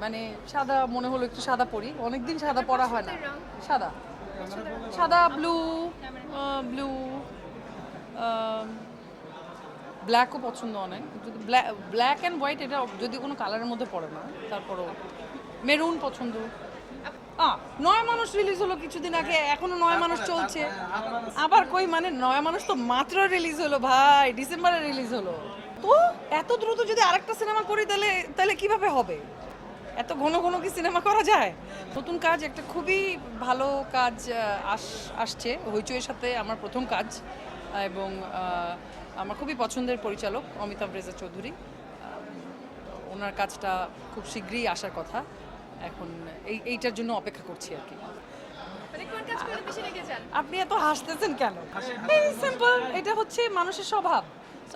মানে সাদা মনে হলো একটু সাদা পরি। অনেকদিন সাদা পরা হয় না। সাদা। সাদা ব্লু ব্লু ব্ল্যাকও পছন্দ অনেক। যদি ব্ল্যাক অ্যান্ড হোয়াইট এটা যদি কোনো কালারের মধ্যে পড়ে না তারপরও মেরুন পছন্দ। আ, নয় মানুষ রিলিজ হলো কিছুদিন আগে এখনও নয় মানুষ চলছে। আবার কই মানে নয় মানুষ তো মাত্র রিলিজ হলো ভাই ডিসেম্বরে রিলিজ হলো। তো এত দ্রুত যদি আরেকটা সিনেমা করি তাহলে তাহলে কীভাবে হবে? এত ঘন ঘন কি সিনেমা করা যায়? নতুন কাজ একটা খুবই ভালো কাজ আস আসছে। হইচইয়ের সাথে আমার প্রথম কাজ এবং আমার খুবই পছন্দের পরিচালক অমিতাভ রেজা চৌধুরী। ওনার কাজটা খুব শীঘ্রই আসার কথা। এখন এই এইটার জন্য অপেক্ষা করছি আর কি। মানে আপনি এত হাসতেছেন কেন? সিম্পল এটা হচ্ছে মানুষের স্বভাব।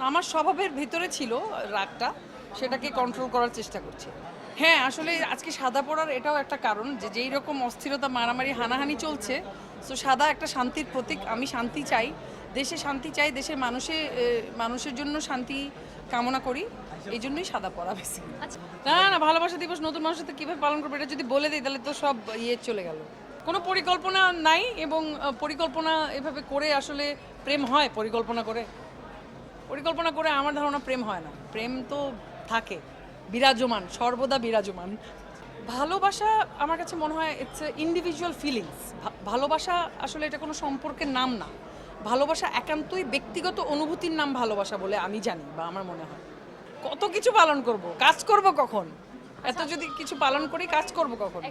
আমার স্বভাবের ভিতরে ছিল রাগটা সেটাকে কন্ট্রোল করার চেষ্টা করছি। হ্যাঁ আসলে আজকে সাদা পড়ার এটাও একটা কারণ যে যেই রকম অস্থিরতা মারামারি হানাহানি চলছে তো সাদা একটা শান্তির প্রতীক। আমি শান্তি চাই দেশে শান্তি চাই দেশের মানুষে মানুষের জন্য শান্তি কামনা করি। এই জন্যই সাদা পড়া বেশি। আচ্ছা। না না ভালোবাসা দিবস নতুন মানুষের সাথে কীভাবে পালন করব এটা যদি বলে দিই তাহলে তো সব ইয়ে চলে গেল। কোনো পরিকল্পনা নাই এবং পরিকল্পনা এভাবে করে আসলে প্রেম হয় পরিকল্পনা করে। পরিকল্পনা করে আমার ধারণা প্রেম হয় না। প্রেম তো থাকে। বিরাজমান সর্বদা বিরাজমান। ভালোবাসা আমার কাছে মনে হয় ইটস ইন্ডিভিজুয়াল ফিলিংস ভালোবাসা আসলে এটা কোনো সম্পর্কের নাম না। ভালোবাসা একান্তই ব্যক্তিগত অনুভূতির নাম ভালোবাসা বলে আমি জানি বা আমার মনে হয়। কত কিছু পালন করব? কাজ করব কখন? এত যদি কিছু পালন করি কাজ করব কখন?